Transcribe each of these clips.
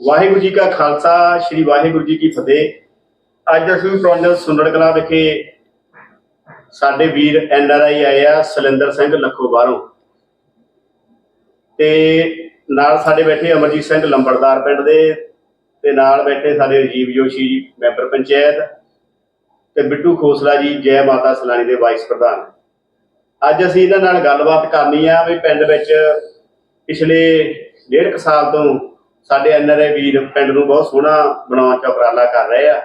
ਵਾਹਿਗੁਰੂ ਜੀ ਕਾ ਖਾਲਸਾ, ਸ੍ਰੀ ਵਾਹਿਗੁਰੂ ਜੀ ਕੀ ਫਤਿਹ। ਅੱਜ ਅਸੀਂ ਪ੍ਰੋਜੈਕਟ ਸੁੰਦੜ ਕਲਾ ਵਿਖੇ ਸਾਡੇ ਵੀਰ ਐਨ ਆਰ ਆਈ ਆਏ ਆ, ਸਲਿੰਦਰ ਸਿੰਘ ਲੱਖੋ ਬਾਹਰੋਂ ਤੇ ਨਾਲ ਸਾਡੇ ਬੈਠੇ ਅਮਰਜੀਤ ਸਿੰਘ ਲੰਬੜਦਾਰ ਪਿੰਡ ਦੇ, ਤੇ ਨਾਲ ਬੈਠੇ ਸਾਡੇ ਰਜੀਵ ਜੋਸ਼ੀ ਜੀ, ਮੈਂਬਰ ਪੰਚਾਇਤ, ਤੇ ਬਿੱਟੂ ਖੋਸਲਾ ਜੀ, ਜੈ ਮਾਤਾ ਸਲਾਣੀ ਦੇ ਵਾਈਸ ਪ੍ਰਧਾਨ। ਅੱਜ ਅਸੀਂ ਇਹਨਾਂ ਨਾਲ ਗੱਲਬਾਤ ਕਰਨੀ ਆ ਵੀ ਪਿੰਡ ਵਿੱਚ ਪਿਛਲੇ ਡੇਢ ਸਾਲ ਤੋਂ ਸਾਡੇ ਐਨਆਰਏ ਵੀਰ ਪਿੰਡ ਨੂੰ ਬਹੁਤ ਸੋਹਣਾ ਬਣਾਉਣ ਚ ਉਪਰਾਲਾ ਕਰ ਰਹੇ ਆ।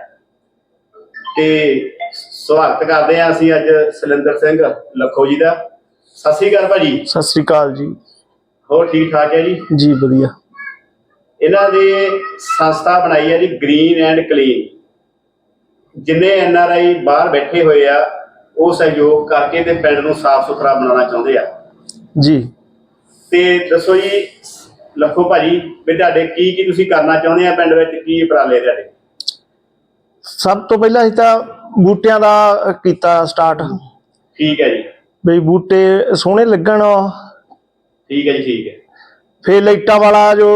ਤੇ ਸਵਾਗਤ ਕਰਦੇ ਆ ਅਸੀਂ ਅੱਜ ਸਲਿੰਦਰ ਸਿੰਘ ਲੱਖੋ ਜੀ ਦਾ। ਸਤਿ ਸ੍ਰੀ ਅਕਾਲ ਭਾਜੀ। ਸਤਿ ਸ੍ਰੀ ਅਕਾਲ ਜੀ। ਹੋਰ ਠੀਕ ਠਾਕ ਹੈ ਜੀ? ਜੀ ਵਧੀਆ। ਇਹਨਾਂ ਦੇ ਸੰਸਥਾ ਬਣਾਈ ਹੈ ਜੀ ਗ੍ਰੀਨ ਐਂਡ ਕਲੀਨ ਜਿੰਨੇ ਐਨਆਰਆਈ ਬਾਹਰ ਬੈਠੇ ਹੋਏ ਆ ਉਹ ਸਹਿਯੋਗ ਕਰਕੇ ਤੇ ਪਿੰਡ ਨੂੰ ਸਾਫ਼ ਸੁਥਰਾ ਬਣਾਉਣਾ ਚਾਹੁੰਦੇ ਆ। ਜੀ। ਤੇ ਦੱਸੋ ਜੀ ਲੱਖੋ ਭਾਜੀ ਵੀ ਤੁਹਾਡੇ ਕੀ ਕੀ ਤੁਸੀਂ ਕਰਨਾ ਚਾਹੁੰਦੇ ਆ ਪਿੰਡ ਵਿੱਚ? ਕੀ ਉਪਰਾਲੇ ਤੁਹਾਡੇ? ਸਭ ਤੋਂ ਪਹਿਲਾਂ ਅਸੀਂ ਤਾਂ ਬੂਟਿਆਂ ਦਾ ਕੀਤਾ ਸਟਾਰਟ ਠੀਕ ਹੈ ਜੀ। ਬਈ ਬੂਟੇ ਸੋਹਣੇ ਲੱਗਣ। ਠੀਕ ਹੈ ਜੀ ਠੀਕ ਹੈ। ਫੇਰ ਲਾਈਟਾਂ ਵਾਲਾ ਜੋ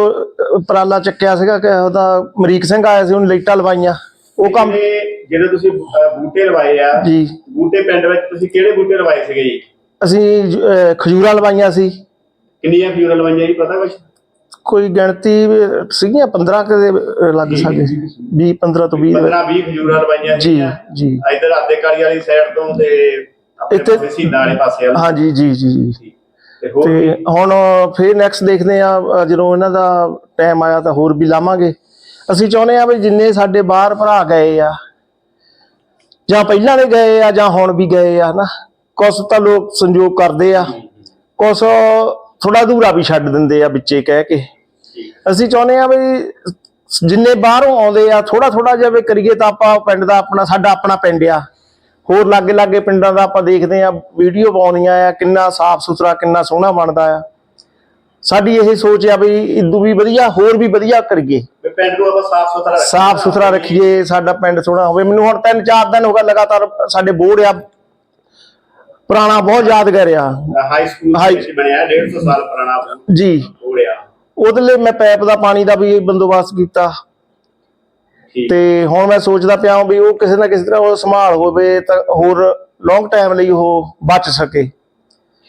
ਉਪਰਾਲਾ ਚੱਕਿਆ ਸੀਗਾ ਕਿ ਉਹਦਾ ਅਮਰੀਕ ਸਿੰਘ ਆਇਆ ਸੀ ਉਹਨੇ ਲਾਈਟਾਂ ਲਵਾਈਆਂ। ਉਹ ਕੰਮ ਜਿਹੜੇ- ਤੁਸੀਂ ਬੂਟੇ ਲਵਾਏ ਆ ਜੀ। ਬੂਟੇ ਪਿੰਡ ਵਿੱਚ ਤੁਸੀਂ ਕਿਹੜੇ ਬੂਟੇ ਲਵਾਏ ਸੀਗੇ ਜੀ? ਅਸੀਂ ਖਜੂਰਾਂ ਲਵਾਈਆਂ ਸੀ। ਕਿੰਨੀਆਂ ਫਿਊਰਾਂ ਲਵਾਈਆਂ ਜੀ ਪਤਾ ਕੁਛ? ਕੋਈ ਗਿਣਤੀ ਸੀਗੀਆਂ? 15 ਕੁ ਦੇ ਲੱਗ ਸਕਦੇ 20 15 ਤੋਂ 20 15 20 ਖਜੂਰਾਂ ਲਵਾਈਆਂ ਜੀ। ਜੀ। ਇੱਧਰ ਆਦੇ ਕਾਲੀ ਵਾਲੀ ਸਾਈਡ ਤੋਂ ਤੇ ਇੱਥੇ- ਸੀਨਾ ਵਾਲੇ ਪਾਸੇ ਵਾਲਾ। ਹਾਂਜੀ ਜੀ ਜੀ ਜੀ ਤੇ ਹੁਣ ਫੇਰ ਨੈਕਸਟ ਦੇਖਦੇ ਆ ਜਦੋਂ ਇਹਨਾਂ ਦਾ ਟਾਈਮ ਆਇਆ ਤਾਂ ਹੋਰ ਵੀ ਲਾਵਾਂਗੇ। ਅਸੀਂ ਚਾਹੁੰਦੇ ਆ ਵੀ ਜਿੰਨੇ ਸਾਡੇ ਬਾਹਰ ਭਰਾ ਗਏ ਆ ਜਾਂ ਪਹਿਲਾਂ ਦੇ ਗਏ ਆ ਜਾਂ ਹੁਣ ਵੀ ਗਏ ਆ ਨਾ ਕੁਛ ਤਾਂ ਲੋਕ ਸੰਯੋਗ ਕਰਦੇ ਆ। ਕੁਛ ਥੋੜਾ ਦੂਰਾ ਵੀ ਛੱਡ ਦਿੰਦੇ ਆ ਵਿੱਚੇ ਕਹਿ ਕੇ। ਅਸੀਂ ਚਾਹੁੰਦੇ ਆ ਵੀ ਜਿੰਨੇ ਬਾਹਰੋਂ ਆਉਂਦੇ ਆ ਥੋੜਾ ਥੋੜਾ ਜਿਹਾ ਵੀ ਕਰੀਏ ਤਾਂ ਆਪਾਂ ਪਿੰਡ ਦਾ ਆਪਣਾ ਸਾਡਾ ਆਪਣਾ ਪਿੰਡ ਆ। ਹੋਰ ਲਾਗੇ ਲਾਗੇ ਪਿੰਡਾਂ ਦਾ ਆਪਾਂ ਦੇਖਦੇ ਆ ਵੀਡੀਓ ਪਾਉਂਦੀਆਂ ਆ ਕਿੰਨਾ ਸਾਫ਼ ਸੁਥਰਾ ਕਿੰਨਾ ਸੋਹਣਾ ਬਣਦਾ ਆ। ਸਾਡੀ ਇਹ ਸੋਚ ਆ ਵੀ ਇਦੋਂ ਵੀ ਵਧੀਆ ਹੋਰ ਵੀ ਵਧੀਆ ਕਰੀਏ। ਪਿੰਡ ਨੂੰ ਆਪਾਂ ਸਾਫ਼ ਸੁਥਰਾ ਰੱਖੀਏ। ਸਾਫ਼ ਸੁਥਰਾ ਰੱਖੀਏ ਸਾਡਾ ਪਿੰਡ ਸੋਹਣਾ ਹੋਵੇ। ਮੈਨੂੰ ਹੁਣ ਤਿੰਨ ਚਾਰ ਦਿਨ ਹੋ ਗਏ ਲਗਾਤਾਰ ਸਾਡੇ ਬੋਰਡ ਆ ਪੁਰਾਣਾ ਬਹੁਤ ਯਾਦਗਾਰ ਆ। ਹਾਈ ਸਕੂਲ ਬਣਿਆ 150 ਸਾਲ ਪੁਰਾਣਾ ਜੀ। ਹੋੜਿਆ ਉਹਦੇ ਲਈ ਮੈਂ ਪਾਈਪ ਦਾ ਪਾਣੀ ਦਾ ਵੀ ਬੰਦੋਬਸਤ ਕੀਤਾ। ਤੇ ਹੁਣ ਮੈਂ ਸੋਚਦਾ ਪਿਆ ਵੀ ਉਹ ਕਿਸੇ ਨਾ ਕਿਸੇ ਤਰ੍ਹਾਂ ਉਹ ਸੰਭਾਲ ਹੋਵੇ ਤਾਂ ਹੋਰ ਲੌਂਗ ਟਾਈਮ ਲਈ ਉਹ ਬਚ ਸਕੇ।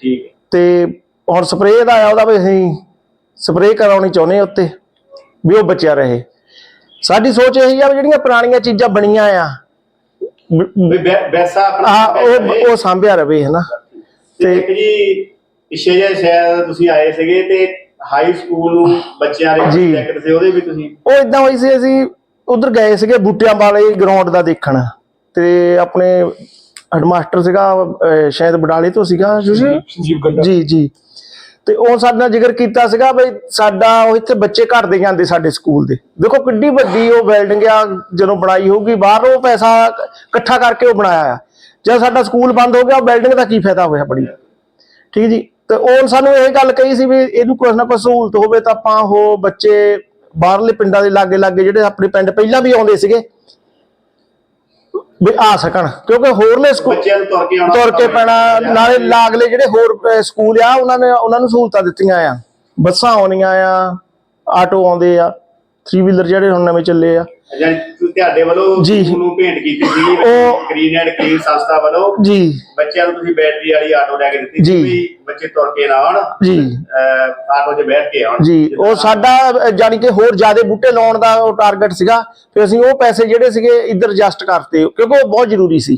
ਠੀਕ। ਹੈ। ਤੇ ਹੁਣ ਸਪਰੇਅ ਦਾ ਆ ਉਹਦਾ ਵੀ ਅਸੀਂ ਸਪਰੇਅ ਕਰਾਉਣੀ ਚਾਹੁੰਦੇ ਹਾਂ ਉੱਤੇ ਵੀ ਉਹ ਬਚਿਆ ਰਹੇ। ਸਾਡੀ ਸੋਚ ਇਹੀ ਆ ਵੀ ਜਿਹੜੀਆਂ ਪੁਰਾਣੀਆਂ ਚੀਜ਼ਾਂ ਬਣੀਆਂ ਆ ਵੈਸਾ ਆਪਣਾ ਉਹ ਉਹ ਸਾਂਭਿਆ ਰਵੇ ਹਨਾ। ਤੇ ਜੀ ਪਿਛੇ ਜੇ ਸ਼ਾਇਦ ਤੁਸੀਂ ਆਏ ਸੀਗੇ ਤੇ ਹਾਈ ਸਕੂਲ ਨੂੰ ਬੱਚਿਆਂ ਦੇ ਜੀ। ਪ੍ਰੋਜੈਕਟ ਸੀ ਉਹਦੇ ਵੀ ਤੁਸੀਂ? ਉਹ ਇਦਾਂ ਹੋਈ ਸੀ ਅਸੀਂ ਉਧਰ ਗਏ ਸੀਗੇ ਬੂਟਿਆਂ ਵਾਲੇ ਗਰਾਊਂਡ ਦਾ ਦੇਖਣ ਤੇ ਆਪਣੇ ਹੈਡਮਾਸਟਰ ਸੀਗਾ ਅਹ ਸ਼ਾਇਦ ਬਡਾਲੇ ਤੋਂ ਸੀਗਾ ਜੀ ਜੀ ਜੀ। ਤੇ ਉਹ ਸਾਡੇ ਨਾਲ ਜ਼ਿਕਰ ਕੀਤਾ ਸੀਗਾ ਬਈ ਸਾਡਾ ਉਹ ਇੱਥੇ ਬੱਚੇ ਘਟਦੇ ਜਾਂਦੇ ਸਾਡੇ ਸਕੂਲ ਦੇ। ਦੇਖੋ ਕਿੱਡੀ ਵੱਡੀ ਉਹ ਬਿਲਡਿੰਗ ਆ ਜਦੋਂ ਬਣਾਈ ਹੋਊਗੀ ਬਾਹਰ ਉਹ ਪੈਸਾ ਇਕੱਠਾ ਕਰਕੇ ਉਹ ਬਣਾਇਆ ਆ। ਜੇ ਸਾਡਾ ਸਕੂਲ ਬੰਦ ਹੋ ਗਿਆ ਉਹ ਬਿਲਡਿੰਗ ਦਾ ਕੀ ਫਾਇਦਾ ਹੋਇਆ ਬੜੀ। ਠੀਕ ਜੀ? ਤੇ ਉਹ ਸਾਨੂੰ ਇਹ ਗੱਲ ਕਹੀ ਸੀ ਵੀ ਇਹਨੂੰ ਕੁਛ ਨਾ ਕੁਛ ਸਹੂਲਤ ਹੋਵੇ ਤਾਂ ਆਪਾਂ ਉਹ ਬੱਚੇ ਬਾਹਰਲੇ ਪਿੰਡਾਂ ਦੇ ਲਾਗੇ ਲਾਗੇ ਜਿਹੜੇ ਆਪਣੇ ਪਿੰਡ ਪਹਿਲਾਂ ਵੀ ਆਉਂਦੇ ਸੀਗੇ ਵੀ ਆ ਸਕਣ। ਕਿਉਂਕਿ ਹੋਰਲੇ ਸਕੂਲ ਬੱਚਿਆਂ ਨੂੰ ਤੁਰ ਕੇ ਆਉਣਾ ਤੁਰ ਕੇ ਪੈਣਾ ਨਾਲੇ ਲਾਗਲੇ ਜਿਹੜੇ ਹੋਰ ਸਕੂਲ ਆ ਉਹਨਾਂ ਨੇ ਉਹਨਾਂ ਨੂੰ ਸਹੂਲਤਾਂ ਦਿੱਤੀਆਂ ਆ। ਬੱਸਾਂ ਆਉਣੀਆਂ ਆ ਆਟੋ ਆਉਂਦੇ ਆ 3 ਵੀਲਰ ਜਿਹੜੇ ਹੁਣ ਨਵੇਂ ਚੱਲੇ ਆ। ਤੁਹਾਡੇ ਵੱਲੋਂ ਜੀ। ਸਕੂਲ ਨੂੰ ਭੇਂਟ ਕੀਤੀ ਸੀ ਉਹ- ਗ੍ਰੀਨ ਐਂਡ ਕਲੀਨ ਸੰਸਥਾ ਵੱਲੋਂ। ਜੀ। ਬੱਚਿਆਂ ਨੂੰ ਤੁਸੀਂ ਬੈਟਰੀ ਵਾਲੀ ਆਟੋ ਲੈ ਕੇ ਦਿੱਤੀ ਜੀ। ਸੀ ਵੀ ਬੱਚੇ ਤੁਰ ਕੇ ਨਾ ਆਉਣ। ਜੀ। ਅਹ, ਆਟੋ 'ਚ ਬੈਠ ਕੇ ਆਉਣ। ਜੀ ਉਹ ਸਾਡਾ ਅਹ, ਜਾਣੀ ਕਿ ਹੋਰ ਜ਼ਿਆਦਾ ਬੂਟੇ ਲਾਉਣ ਦਾ ਉਹ ਟਾਰਗੇਟ ਸੀਗਾ। ਫਿਰ ਅਸੀਂ ਉਹ ਪੈਸੇ ਜਿਹੜੇ ਸੀਗੇ ਇੱਧਰ ਐਡਜਸਟ ਕਰਤੇ ਕਿਉਂਕਿ ਉਹ ਬਹੁਤ ਜ਼ਰੂਰੀ ਸੀ।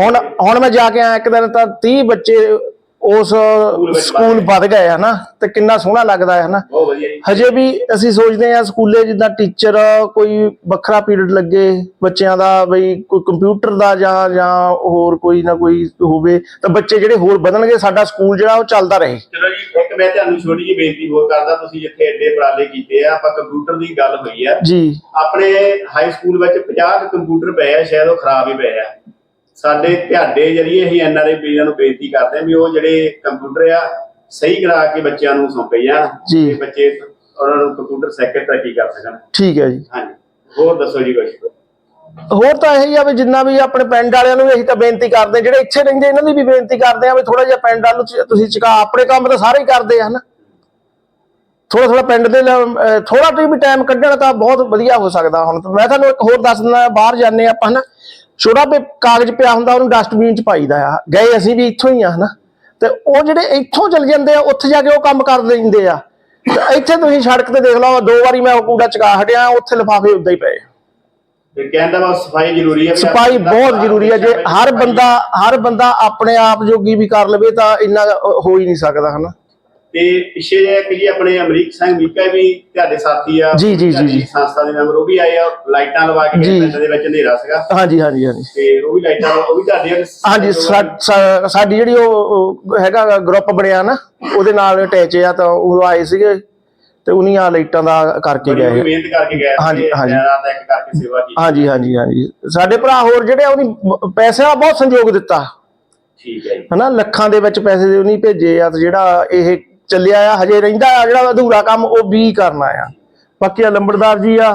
ਹੁਣ ਹੁਣ ਮੈਂ ਜਾ ਕੇ ਆਇਆ ਇੱਕ ਦਿਨ ਤਾਂ 30 ਬੱਚੇ ਉਸ ਸਕੂਲ ਵੱਧ ਗਏ ਹਨਾ ਤੇ ਕਿੰਨਾ ਸੋਹਣਾ ਲੱਗਦਾ ਹੈ ਹਨਾ ਹਜੇ ਵੀ ਅਸੀਂ ਸੋਚਦੇ ਹਾਂ ਸਕੂਲੇ ਜਿੱਦਾਂ ਟੀਚਰ ਕੋਈ ਵੱਖਰਾ ਪੀਰੀਅਡ ਲੱਗੇ ਬੱਚਿਆਂ ਦਾ ਬਈ ਕੋਈ ਕੰਪਿਊਟਰ ਦਾ ਜਾਂ ਜਾਂ ਹੋਰ ਕੋਈ ਨਾ ਕੋਈ ਹੋਵੇ ਤਾਂ ਬੱਚੇ ਜਿਹੜੇ ਹੋਰ ਵਧਣਗੇ ਸਾਡਾ ਸਕੂਲ ਜਿਹੜਾ ਉਹ ਚੱਲਦਾ ਰਹੇ। ਚਲੋ ਜੀ ਇੱਕ ਮੈਂ ਤੁਹਾਨੂੰ ਛੋਟੀ ਜਿਹੀ ਬੇਨਤੀ ਹੋਰ ਕਰਦਾ ਤੁਸੀਂ ਜਿੱਥੇ ਐਡੇ ਉਪਰਾਲੇ ਕੀਤੇ ਆ ਆਪਾਂ ਕੰਪਿਊਟਰ ਦੀ ਗੱਲ ਹੋਈ ਆ। ਜੀ। ਆਪਣੇ ਹਾਈ ਸਕੂਲ ਵਿੱਚ 50 ਕੁ ਕੰਪਿਊਟਰ ਪਏ ਆ ਸ਼ਾਇਦ ਉਹ ਖਰਾਬ ਹੀ ਪਏ ਆ। ਸਾਡੇ ਤੁਹਾਡੇ ਜਰੀਏ ਅਸੀਂ ਐਨਆਰਆਈ ਵੀਰਾਂ ਨੂੰ ਬੇਨਤੀ ਕਰਦੇ ਹਾਂ ਵੀ ਉਹ ਜਿਹੜੇ ਕੰਪਿਊਟਰ ਆ ਸਹੀ ਕਰਾ ਕੇ ਬੱਚਿਆਂ ਨੂੰ ਸੌਂਪੇ ਜਾਣ ਜੀ। ਤੇ ਬੱਚੇ ਉਹਨਾਂ ਨੂੰ ਕੰਪਿਊਟਰ ਸੈਕਟਰੀ ਕਰ ਸਕਣ। ਠੀਕ ਹੈ ਜੀ। ਹਾਂਜੀ। ਹੋਰ ਦੱਸੋ ਜੀ ਕੁਝ ਹੋਰ ਤਾਂ ਇਹੀ ਆ ਵੀ ਜਿੰਨਾ ਵੀ ਆਪਣੇ ਪਿੰਡ ਵਾਲਿਆਂ ਨੂੰ ਵੀ ਅਸੀਂ ਤਾਂ ਬੇਨਤੀ ਕਰਦੇ ਹਾਂ ਜਿਹੜੇ ਇੱਥੇ ਰਹਿੰਦੇ ਇਹਨਾਂ ਦੀ ਵੀ ਬੇਨਤੀ ਕਰਦੇ ਆ ਵੀ ਥੋੜਾ ਜਿਹਾ ਪਿੰਡ ਵੱਲ ਤੁਸੀਂ- ਤੁਸੀਂ ਚੁਕਾ ਆਪਣੇ ਕੰਮ ਤਾਂ ਸਾਰੇ ਹੀ ਕਰਦੇ ਆ ਹਨਾ? ਥੋੜਾ ਥੋੜਾ ਪਿੰਡ ਦੇ ਥੋੜਾ ਵੀ ਟਾਈਮ ਕੱਢਣ ਤਾਂ ਬਹੁਤ ਵਧੀਆ ਹੋ ਸਕਦਾ ਹੁਣ। ਮੈਂ ਤੁਹਾਨੂੰ ਇੱਕ ਹੋਰ ਦੱਸ ਦਿੰਦਾ ਬਾਹਰ ਜਾਂਦੇ ਆਪਾਂ ਹਨਾ? ਛੋਟਾ ਵੀ ਕਾਗਜ਼ ਪਿਆ ਹੁੰਦਾ ਉਹਨੂੰ ਡਸਟਬਿਨ ਚ ਪਾਈਦਾ ਆ। ਗਏ ਅਸੀਂ ਵੀ ਇੱਥੋਂ ਹੀ ਆ ਹਨਾ? ਤੇ ਉਹ ਜਿਹੜੇ ਇੱਥੋਂ ਚਲ ਜਾਂਦੇ ਆ ਉੱਥੇ ਜਾ ਕੇ ਉਹ ਕੰਮ ਕਰ ਲੈਂਦੇ ਆ। ਇੱਥੇ ਤੁਸੀਂ ਸੜਕ ਤੇ ਦੇਖ ਲਓ ਦੋ ਵਾਰੀ ਮੈਂ ਉਹ ਕੂੜਾ ਚਕਾ ਹਟਿਆ ਉੱਥੇ ਲਿਫਾਫੇ ਉਦਾਂ ਹੀ ਪਏ। ਤੇ ਕਹਿੰਦਾ ਵਾ ਸਫ਼ਾਈ ਜ਼ਰੂਰੀ ਹੈ ਵੀ ਸਫ਼ਾਈ ਬਹੁਤ ਜ਼ਰੂਰੀ ਹੈ ਜੇ ਹਰ ਬੰਦਾ ਹਰ ਬੰਦਾ ਆਪਣੇ ਆਪ ਜੋਗੀ ਵੀ ਕਰ ਲਵੇ ਤਾਂ ਇੰਨਾ ਹੋ ਹੀ ਨਹੀਂ ਸਕਦਾ ਹਨਾ? ਤੇ ਪਿੱਛੇ ਜੇ ਜੀ ਆਪਣੇ ਅਮਰੀਕ ਸਿੰਘ ਮੀਕਾ ਵੀ ਤੁਹਾਡੇ ਸਾਥੀ ਆ। ਜੀ, ਜੀ, ਜੀ, ਤੁਹਾਡੀ। ਸੰਸਥਾ ਦੇ ਮੈਂਬਰ ਉਹ ਵੀ ਆਏ ਆ ਲਾਈਟਾਂ ਲਵਾ ਕੇ। ਪਿੰਡ ਦੇ ਵਿੱਚ ਹਨੇਰਾ ਸੀਗਾ। ਹਾਂਜੀ ਹਾਂਜੀ ਹਾਂਜੀ। ਤੇ ਉਹ ਵੀ ਲਾਈਟਾਂ ਉਹ ਵੀ ਤੁਹਾਡੀਆਂ ਹਾਂਜੀ ਸਾਡੀ ਜਿਹੜੀ ਉਹ ਹੈਗਾ ਗਰੁੱਪ ਬਣਿਆ ਨਾ ਉਹਦੇ ਨਾਲ ਅਟੈਚ ਆ ਤਾਂ ਉਹ ਆਏ ਸੀਗੇ ਤੇ ਉਹਨੀ ਆ ਲਾਈਟਾਂ ਦਾ ਕਰਕੇ ਗਏ ਮਿਹਨਤ ਕਰਕੇ ਗਏ ਹਾਂਜੀ, ਹਾਂਜੀ। ਰਾਤ ਇੱਕ ਕਰਕੇ ਸੇਵਾ ਕੀਤੀ। ਹਾਂਜੀ ਹਾਂਜੀ ਹਾਂਜੀ। ਸਾਡੇ ਭਰਾ ਹੋਰ ਜਿਹੜੇ ਬ- ਪੈਸਿਆਂ ਦਾ ਬਹੁਤ ਸੰਯੋਗ ਦਿੱਤਾ। ਠੀਕ ਹੈ ਜੀ। ਹਨਾ ਲੱਖਾਂ ਦੇ ਵਿੱਚ ਪੈਸੇ ਦੇ ਉਹਨੀ ਭੇਜੇ ਆ ਤੇ ਜਿਹੜਾ ਇਹ ਚੱਲਿਆ ਆ ਹਜੇ ਰਹਿੰਦਾ ਆ ਜਿਹੜਾ ਅਧੂਰਾ ਕੰਮ ਉਹ ਵੀ ਕਰਨਾ ਆ ਬਾਕੀ ਆ ਲੰਬੜਦਾਰ ਜੀ ਆ।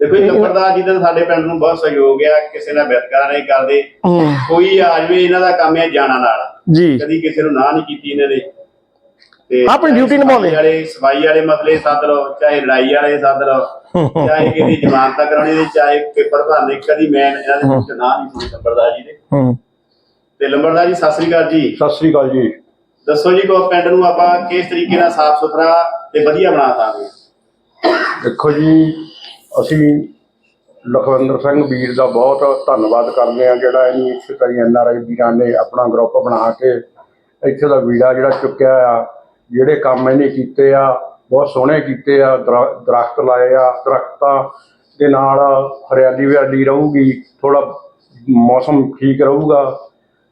ਦੇਖੋ ਜੀ ਨੰਬਰਦਾਰ ਜੀ ਦਾ ਸਾਡੇ ਪਿੰਡ ਨੂੰ ਬਹੁਤ ਸਹਿਯੋਗ ਆ ਕਿਸੇ ਨਾਲ ਬਿਤਕਰਾ ਨਹੀਂ ਕਰਦੇ। ਕੋਈ ਆ ਜਾਵੇ ਇਹਨਾਂ ਦਾ ਕੰਮ ਹੈ ਜਾਣਾ ਨਾਲ। ਜੀ। ਕਦੀ ਕਿਸੇ ਨੂੰ ਨਾ ਨਹੀਂ ਕੀਤੀ ਇਹਨਾਂ ਨੇ। ਤੇ ਆਪਣੀ duty ਨਿਭਾਉਂਦੇ। ਸਫ਼ਾਈ ਵਾਲੇ ਸਫ਼ਾਈ ਵਾਲੇ ਮਸਲੇ ਸੱਦ ਲਓ ਚਾਹੇ ਲੜਾਈ ਵਾਲੇ ਸੱਦ ਲਓ ਚਾਹੇ ਕਿਸੇ ਜ਼ਮਾਨਤ ਕਰਾਉਣੀ ਦੇ ਚਾਹੇ ਪੇਪਰ ਭਰਨੇ ਕਦੀ ਮੈਂ ਇਹਨਾਂ ਦੇ ਵਿੱਚ ਨਾ ਨਹੀਂ ਸੁਣੀ ਲੰਬੜਦਾਰ ਜੀ ਦੇ। ਹੂੰ। ਤੇ ਲੰਬੜਦਾਰ ਜੀ ਸਤਿ ਸ੍ਰੀ ਅਕਾਲ ਜੀ। ਸਤਿ ਸ੍ਰੀ ਅਕਾਲ ਜੀ। ਦੱਸੋ ਜੀ ਕੋ ਪਿੰਡ ਨੂੰ ਆਪਾਂ ਕਿਸ ਤਰੀਕੇ ਨਾਲ ਸਾਫ਼ ਸੁਥਰਾ ਤੇ ਵਧੀਆ ਬਣਾ ਸਕਦੇ ਦੇਖੋ ਜੀ, ਅਸੀਂ ਲਖਵਿੰਦਰ ਸਿੰਘ ਵੀਰ ਦਾ ਬਹੁਤ ਧੰਨਵਾਦ ਕਰਦੇ ਆ ਜਿਹੜਾ ਇਹਨੀ ਇੱਥੇ ਕਰੀ ਐਨ ਆਰ ਆਈ ਵੀਰਾਂ ਨੇ ਆਪਣਾ ਗਰੁੱਪ ਬਣਾ ਕੇ ਇੱਥੇ ਦਾ ਵੀੜਾ ਜਿਹੜਾ ਚੁੱਕਿਆ ਆ, ਜਿਹੜੇ ਕੰਮ ਇਹਨੇ ਕੀਤੇ ਆ, ਬਹੁਤ ਸੋਹਣੇ ਕੀਤੇ ਆ, ਦਰ- ਦਰਖਤ ਲਾਏ ਆ, ਦਰਖਤਾਂ ਦੇ ਨਾਲ ਹਰਿਆਲੀ ਵਿਆਲੀ ਰਹੂਗੀ ਥੋੜਾ ਮੌਸਮ ਠੀਕ ਰਹੂਗਾ,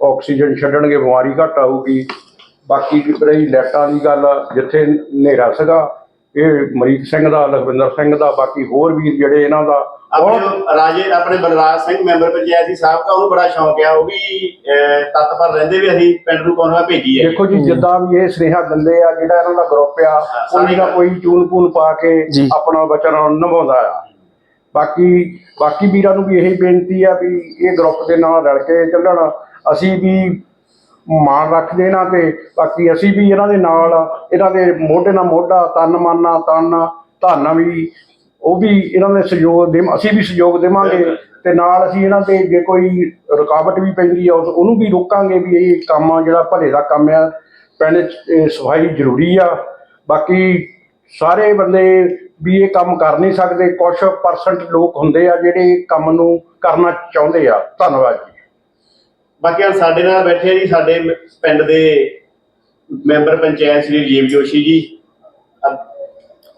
ਆਕਸੀਜਨ ਛੱਡਣਗੇ, ਬਿਮਾਰੀ ਘੱਟ ਆਊਗੀ। ਬਾਕੀ ਰਹੀ ਲਾਈਟਾਂ ਦੀ ਗੱਲ ਜਿੱਥੇ ਹਨੇਰਾ ਸੀਗਾ ਇਹ ਮਰੀਕ ਸਿੰਘ ਦਾ ਲਖਵਿੰਦਰ ਸਿੰਘ ਦਾ ਬਾਕੀ ਹੋਰ ਵੀਰ ਜਿਹੜੇ ਇਹਨਾਂ ਦਾ ਆਪਣੇ ਰਾਜੇ ਆਪਣੇ ਬਲਰਾਜ ਸਿੰਘ ਮੈਂਬਰ ਪੰਚਾਇਤ ਸਾਹਿਬ ਦਾ ਉਹਨੂੰ ਬੜਾ ਸ਼ੌਂਕ ਆ ਉਹ ਵੀ ਤੱਤ ਪਰ ਰਹਿੰਦੇ ਵੀ ਅਸੀਂ ਪਿੰਡ ਨੂੰ ਕੋਨਵਾ ਭੇਜੀ ਹੈ। ਦੇਖੋ ਜੀ ਜਿੱਦਾਂ ਵੀ ਇਹ ਸੁਨੇਹਾ ਦਿੰਦੇ ਆ ਜਿਹੜਾ ਇਹਨਾਂ ਦਾ ਗਰੁੱਪ ਆ ਕੋਈ ਨਾ ਕੋਈ ਚੂਨ ਪੂਨ ਪਾ ਕੇ। ਆਪਣਾ ਵਚਨ ਨਿਭਾਉਂਦਾ ਆ। ਬਾਕੀ ਬਾਕੀ ਵੀਰਾਂ ਨੂੰ ਵੀ ਇਹੀ ਬੇਨਤੀ ਆ ਵੀ ਇਹ ਗਰੁੱਪ ਦੇ ਨਾਲ ਰਲ ਕੇ ਚੱਲਣ। ਅਸੀਂ ਵੀ ਮਾਣ ਰੱਖਦੇ ਇਹਨਾਂ ਤੇ। ਬਾਕੀ ਅਸੀਂ ਵੀ ਇਹਨਾਂ ਦੇ ਨਾਲ ਇਹਨਾਂ ਦੇ ਮੋਢੇ ਨਾਲ ਮੋਢਾ, ਤਨ ਮਨ ਤਨ, ਧਨ ਵੀ, ਉਹ ਵੀ ਇਹਨਾਂ ਦੇ ਸਹਿਯੋਗ ਦੇ ਅਸੀਂ ਵੀ ਸਹਿਯੋਗ ਦੇਵਾਂਗੇ ਤੇ ਨਾਲ ਅਸੀਂ ਇਹਨਾਂ ਤੇ ਜੇ ਕੋਈ ਰੁਕਾਵਟ ਵੀ ਪੈਂਦੀ ਆ, ਉਸ- ਉਹਨੂੰ ਵੀ ਰੋਕਾਂਗੇ ਵੀ ਇਹ ਕੰਮ ਆ, ਜਿਹੜਾ ਭਲੇ ਦਾ ਕੰਮ ਆ ਪਿੰਡ ਸਫ਼ਾਈ ਜ਼ਰੂਰੀ ਆ। ਬਾਕੀ ਸਾਰੇ ਬੰਦੇ ਵੀ ਇਹ ਕੰਮ ਕਰ ਨਹੀਂ ਸਕਦੇ। ਕੁਝ ਪਰਸੈਂਟ ਲੋਕ ਹੁੰਦੇ ਆ ਜਿਹੜੇ ਕੰਮ ਨੂੰ ਕਰਨਾ ਚਾਹੁੰਦੇ ਆ। ਧੰਨਵਾਦ ਜੀ। ਬਾਕੀ ਹੁਣ ਸਾਡੇ ਨਾਲ ਬੈਠੇ ਆ ਜੀ ਸਾਡੇ ਪਿੰਡ ਦੇ ਮੈਂਬਰ ਪੰਚਾਇਤ ਸ੍ਰੀ ਰਜੀਵ ਜੋਸ਼ੀ ਜੀ।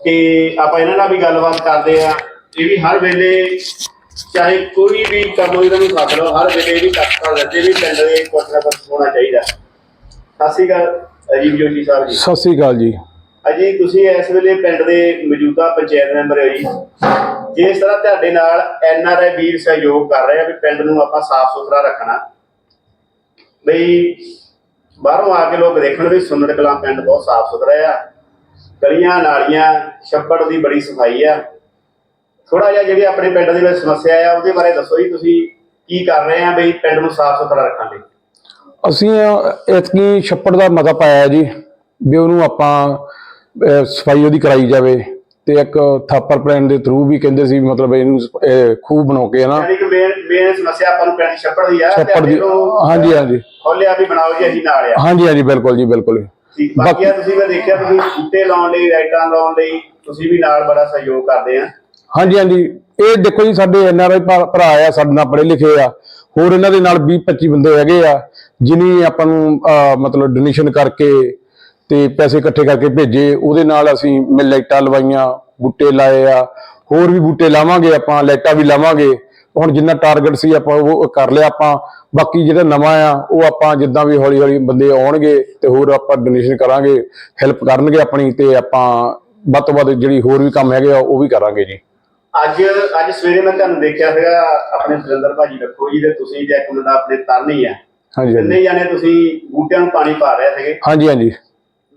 ਤੇ ਆਪਾਂ ਇਹਨਾਂ ਨਾਲ ਵੀ ਗੱਲਬਾਤ ਕਰਦੇ ਆ। ਇਹ ਵੀ ਹਰ ਵੇਲੇ ਚਾਹੇ ਕੋਈ ਵੀ ਕੰਮ ਇਹਨਾਂ ਨੂੰ ਸੱਦ ਲਓ ਹਰ ਵੇਲੇ ਵੀ ਤੱਕ ਰਹਿੰਦੇ ਵੀ ਪਿੰਡ ਦੇ ਕੁਛ ਨਾ ਹੋਣਾ ਚਾਹੀਦਾ। ਸਤਿ ਸ਼੍ਰੀ ਅਕਾਲ ਰਜੀਵ ਜੋਸ਼ੀ ਸਾਹਿਬ ਜੀ। ਸਤਿ ਸ੍ਰੀ ਅਕਾਲ ਜੀ। ਅਜੀ ਤੁਸੀਂ ਇਸ ਵੇਲੇ ਪਿੰਡ ਦੇ ਮੌਜੂਦਾ ਪੰਚਾਇਤ ਮੈਂਬਰ ਹੋ ਜੀ। ਜਿਸ ਤਰ੍ਹਾਂ ਤੁਹਾਡੇ ਨਾਲ ਐਨ ਆਰ ਆਈ ਵੀਰ ਸਹਿਯੋਗ ਕਰ ਰਹੇ ਆ ਵੀ ਪਿੰਡ ਨੂੰ ਆਪਾਂ ਸਾਫ਼ ਸੁਥਰਾ ਰੱਖਣਾ। ਬਈ ਬਾਹਰੋਂ ਆ ਕੇ ਲੋਕ ਦੇਖਣ ਵੀ ਸੁੰਨੜ ਕਲਾਂ ਪਿੰਡ ਬਹੁਤ ਸਾਫ਼ ਸੁਥਰਾ ਆ। ਗਲੀਆਂ, ਨਾਲੀਆਂ, ਛੱਪੜ ਦੀ ਬੜੀ ਸਫ਼ਾਈ ਆ। ਥੋੜਾ ਜਿਹਾ ਜਿਹੜੀ ਆਪਣੇ ਪਿੰਡ ਦੇ ਵਿੱਚ ਸਮੱਸਿਆ ਆ, ਉਹਦੇ ਬਾਰੇ ਦੱਸੋ ਜੀ ਤੁਸੀਂ ਕੀ ਕਰ ਰਹੇ ਆ ਬਈ ਪਿੰਡ ਨੂੰ ਸਾਫ਼ ਸੁਥਰਾ ਰੱਖਣ ਲਈ? ਅਸੀਂ ਇਤਕੀ ਛੱਪੜ ਦਾ ਮਤਾ ਪਾਇਆ ਜੀ ਵੀ ਉਹਨੂੰ ਆਪਾਂ ਸਫ਼ਾਈ ਉਹਦੀ ਕਰਾਈ ਜਾਵੇ। ਤੇ ਇੱਕ ਥਾਪਰ ਪਲਾਨ ਦੇ ਥਰੂ ਵੀ ਕਹਿੰਦੇ ਸੀ ਮਤਲਬ ਇਹਨੂੰ ਖੂਹ ਬਣਾ ਕੇ ਨਾ ਯਾਨੀ ਕਿ ਮੇਨ ਮੇਨ ਸਮੱਸਿਆ ਆਪਾਂ ਨੂੰ ਪਿੰਡ ਦੀ ਛੱਪੜ ਦੀ ਆ ਛੱਪੜ ਦੀ ਹਾਂਜੀ ਹਾਂਜੀ। ਖੋਲਿਆ ਵੀ ਬਣਾਓ ਜੀ ਅਸੀਂ ਨਾਲ ਆ। ਹਾਂਜੀ ਹਾਂਜੀ ਬਿਲਕੁਲ ਜੀ ਬਿਲਕੁਲ। ਠੀਕ ਬਾਕੀ ਆ ਤੁਸੀਂ ਮੈਂ ਦੇਖਿਆ ਤੁਸੀਂ ਬੂਟੇ ਲਾਉਣ ਲਈ ਲਾਈਟਾਂ ਲਾਉਣ ਲਈ ਤੁਸੀਂ ਵੀ ਨਾਲ ਬੜਾ ਸਹਿਯੋਗ ਕਰਦੇ ਆ। ਹਾਂਜੀ ਹਾਂਜੀ। ਇਹ ਦੇਖੋ ਜੀ ਸਾਡੇ ਐਨ ਆਰ ਆਈ ਭਰਾ ਆ ਸਾਡੇ ਨਾਲ ਪੜ੍ਹੇ ਲਿਖੇ ਆ। ਹੋਰ ਇਹਨਾਂ ਦੇ ਨਾਲ 20 25 ਬੰਦੇ ਹੈਗੇ ਆ ਜਿਨੀ ਆਪਾਂ ਨੂੰ ਮਤਲਬ ਡੋਨੇਸ਼ਨ ਕਰਕੇ ਤੇ ਪੈਸੇ ਇਕੱਠੇ ਕਰਕੇ ਭੇਜੇ। ਉਹਦੇ ਨਾਲ ਅਸੀਂ ਮਿਲ ਲਾਈਟਾਂ ਲਵਾਈਆਂ ਬੂਟੇ ਲਾਏ ਆ। ਹੋਰ ਵੀ ਬੂਟੇ ਲਾਵਾਂਗੇ ਆਪਾਂ ਲਾਈਟਾਂ ਵੀ ਲਾਵਾਂਗੇ। ਹੁਣ ਜਿੰਨਾ ਟਾਰਗੇਟ ਸੀ ਆਪਾਂ ਉਹ ਕਰ ਲਿਆ ਆਪਾਂ। ਬਾਕੀ ਜਿਹੜਾ ਨਵਾਂ ਆ ਉਹ ਆਪਾਂ ਜਿੱਦਾਂ ਵੀ ਹੌਲੀ ਹੌਲੀ ਬੰਦੇ ਆਉਣਗੇ ਤੇ ਹੋਰ ਆਪਾਂ ਡੋਨੇਸ਼ਨ ਕਰਾਂਗੇ ਹੈਲਪ ਕਰਨਗੇ ਆਪਣੀ ਤੇ ਆਪਾਂ ਵੱਧ ਤੋਂ ਵੱਧ ਜਿਹੜੀ ਹੋਰ ਵੀ ਕੰਮ ਹੈਗੇ ਆ ਉਹ ਵੀ ਕਰਾਂਗੇ ਜੀ। ਅੱਜ ਅੱਜ ਸਵੇਰੇ ਮੈਂ ਤੁਹਾਨੂੰ ਦੇਖਿਆ ਸੀਗਾ ਆਪਣੇ ਸੁਰਿੰਦਰ ਭਾਜੀ ਰੱਖੋ ਜੀ ਤੇ ਤੁਸੀਂ ਇੱਕ ਮੁੰਡਾ ਆਪਣੇ ਤਰਨੀ ਆ। ਹਾਂਜੀ ਹਾਂਜੀ। ਤਿੰਨੇ ਜਾਨੇ ਤੁਸੀਂ ਬੂਟਿਆਂ ਨੂੰ ਪਾਣੀ ਪਾ ਰਹੇ ਸੀਗੇ। ਹਾਂਜੀ ਹਾਂਜੀ।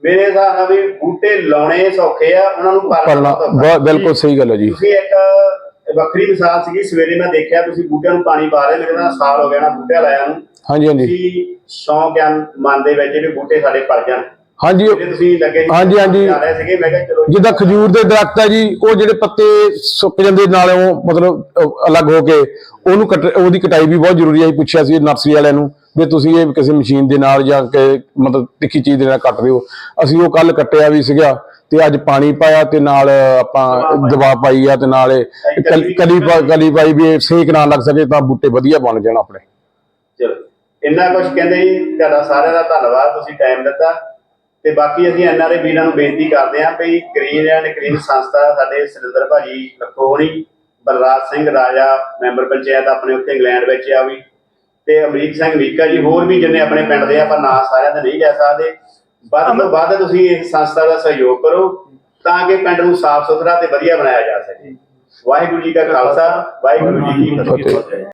ਮੇਰੇ ਹਿਸਾਬ ਨਾਲ ਵੀ ਬੂਟੇ ਲਾਉਣੇ ਸੌਖੇ ਆ ਉਹਨਾਂ ਨੂੰ ਪਾਲਣਾ ਬਹੁਤ ਬਿਲਕੁਲ ਸਹੀ ਗੱਲ ਹੈ ਜੀ। ਤੁਸੀਂ ਇੱਕ ਵੱਖਰੀ ਮਿਸਾਲ ਸੀਗੀ ਸਵੇਰੇ ਮੈਂ ਦੇਖਿਆ ਤੁਸੀਂ ਬੂਟਿਆਂ ਨੂੰ ਪਾਣੀ ਪਾ ਰਹੇ ਮੇਰੇ ਨਾਲ ਸਾਲ ਹੋ ਗਿਆ ਨਾ ਬੂਟੇ ਲਾਇਆ ਨੂੰ। ਹਾਂਜੀ ਹਾਂਜੀ। ਤੁਸੀਂ ਸ਼ੌਂਕ ਆ ਮਨ ਦੇ ਵਿੱਚ ਵੀ ਬੂਟੇ ਸਾਡੇ ਪਲ ਜਾਣ। ਹਾਂਜੀ। ਜਿਹੜੇ ਤੁਸੀਂ ਲੱਗੇ ਹਾਂਜੀ, ਹਾਂਜੀ। ਜਾ ਰਹੇ ਸੀਗੇ ਮੈਂ ਕਿਹਾ ਚਲੋ ਜਿੱਦਾਂ ਖਜੂਰ ਦੇ ਦਰਖਤ ਆ ਜੀ ਉਹ ਜਿਹੜੇ ਪੱਤੇ ਸੁੱਕ ਜਾਂਦੇ ਨਾਲੋਂ ਮਤਲਬ ਅਲੱਗ ਹੋ ਕੇ ਉਹਨੂੰ ਕੱਟ ਉਹਦੀ ਕਟਾਈ ਵੀ ਬਹੁਤ ਜ਼ਰੂਰੀ ਹੈ ਜੀ ਪੁੱਛਿਆ ਸੀ ਨਰਸਰੀ ਵਾਲਿਆਂ ਨੂੰ। ਵੀ ਤੁਸੀਂ ਇਹ ਕਿਸੇ ਮਸ਼ੀਨ ਦੇ ਨਾਲ ਜਾਂ ਕਿ ਮਤਲਬ ਤਿੱਖੀ ਚੀਜ਼ ਦੇ ਨਾਲ ਕੱਟ ਦਿਓ। ਅਸੀਂ ਉਹ ਕੱਲ ਕੱਟਿਆ ਵੀ ਸੀਗਾ ਤੇ ਅੱਜ ਪਾਣੀ ਪਾਇਆ ਤੇ ਨਾਲ ਆਪਾਂ ਦਵਾ ਪਾਈ ਆ ਤੇ ਨਾਲ ਇਹ ਕਲੀ ਕਲੀ ਪਾ- ਕਲੀ ਪਾਈ ਵੀ ਇਹ ਸੇਕ ਨਾ ਲੱਗ ਸਕੇ ਤਾਂ ਬੂਟੇ ਵਧੀਆ ਬਣ ਜਾਣ ਆਪਣੇ। ਚਲੋ ਇੰਨਾ ਕੁਝ ਕਹਿੰਦੇ ਜੀ ਤੁਹਾਡਾ ਸਾਰਿਆਂ ਦਾ ਧੰਨਵਾਦ ਤੁਸੀਂ ਟਾਈਮ ਦਿੱਤਾ। ਤੇ ਬਾਕੀ ਅਸੀਂ ਐਨਆਰਏ ਵੀਰਾਂ ਨੂੰ ਬੇਨਤੀ ਕਰਦੇ ਹਾਂ ਵੀ ਗ੍ਰੀਨ ਐਂਡ ਗ੍ਰੀਨ ਸੰਸਥਾ ਸਾਡੇ ਸੁਰਿੰਦਰ ਭਾਜੀ ਲੱਖੋ ਹੋਣੀ ਬਲਰਾਜ ਸਿੰਘ ਰਾਜਾ ਮੈਂਬਰ ਪੰਚਾਇਤ ਆਪਣੇ ਉੱਥੇ ਇੰਗਲੈਂਡ ਵਿੱਚ ਆ ਵੀ। ਤੇ ਅਮਰੀਕ ਸਿੰਘ ਮੀਕਾ ਜੀ ਹੋਰ ਵੀ ਜਿੰਨੇ ਆਪਣੇ ਪਿੰਡ ਦੇ ਆ ਪਰ ਨਾਂ ਸਾਰਿਆਂ ਦਾ ਨਹੀਂ ਲੈ ਸਕਦੇ। ਵੱਧ ਤੋਂ ਵੱਧ ਤੁਸੀਂ ਇਸ ਸੰਸਥਾ ਦਾ ਸਹਿਯੋਗ ਕਰੋ ਤਾਂ ਕਿ ਪਿੰਡ ਨੂੰ ਸਾਫ਼ ਸੁਥਰਾ ਤੇ ਵਧੀਆ ਬਣਾਇਆ ਜਾ ਸਕੇ। ਵਾਹਿਗੁਰੂ ਜੀ ਕਾ ਖਾਲਸਾ ਵਾਹਿਗੁਰੂ ਜੀ ਕੀ ਫਤਿਹ।